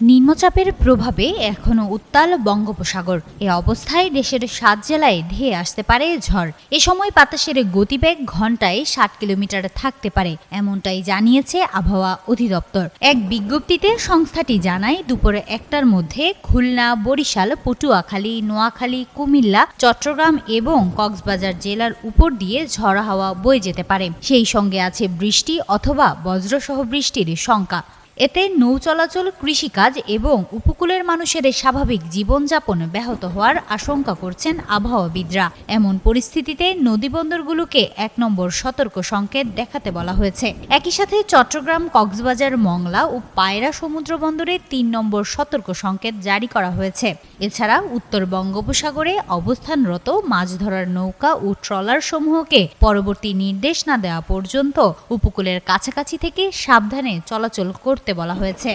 নিম্নচাপের প্রভাবে এখনও উত্তাল বঙ্গোপসাগর। এ অবস্থায় দেশের সাত জেলায় ধেয়ে আসতে পারে ঝড়। এ সময় বাতাসের গতিবেগ ঘন্টায় ষাট কিলোমিটার থাকতে পারে, এমনটাই জানিয়েছে আবহাওয়া অধিদপ্তর। এক বিজ্ঞপ্তিতে সংস্থাটি জানায়, দুপুরে একটার মধ্যে খুলনা, বরিশাল, পটুয়াখালী, নোয়াখালী, কুমিল্লা, চট্টগ্রাম এবং কক্সবাজার জেলার উপর দিয়ে ঝড় হাওয়া বয়ে যেতে পারে। সেই সঙ্গে আছে বৃষ্টি অথবা বজ্রসহ বৃষ্টির শঙ্কা এতে নৌ চলাচল কৃষিকাজ এবং উপকূলের মানুষের স্বাভাবিক জীবনযাপন ব্যাহত হওয়ার আশঙ্কা করছেন আবহাওয়াবিদরা। এমন পরিস্থিতিতে নদীবন্দরগুলোকে এক নম্বর সতর্ক সংকেত দেখাতে বলা হয়েছে। একই সাথে চট্টগ্রাম, কক্সবাজার, মংলা ও পায়রা সমুদ্র বন্দরে তিন নম্বর সতর্ক সংকেত জারি করা হয়েছে। এছাড়া উত্তর বঙ্গোপসাগরে অবস্থানরত মাছ ধরার নৌকা ও ট্রলার সমূহকে পরবর্তী নির্দেশ না দেওয়া পর্যন্ত উপকূলের কাছাকাছি থেকে সাবধানে চলাচল করতে বলা হয়েছে।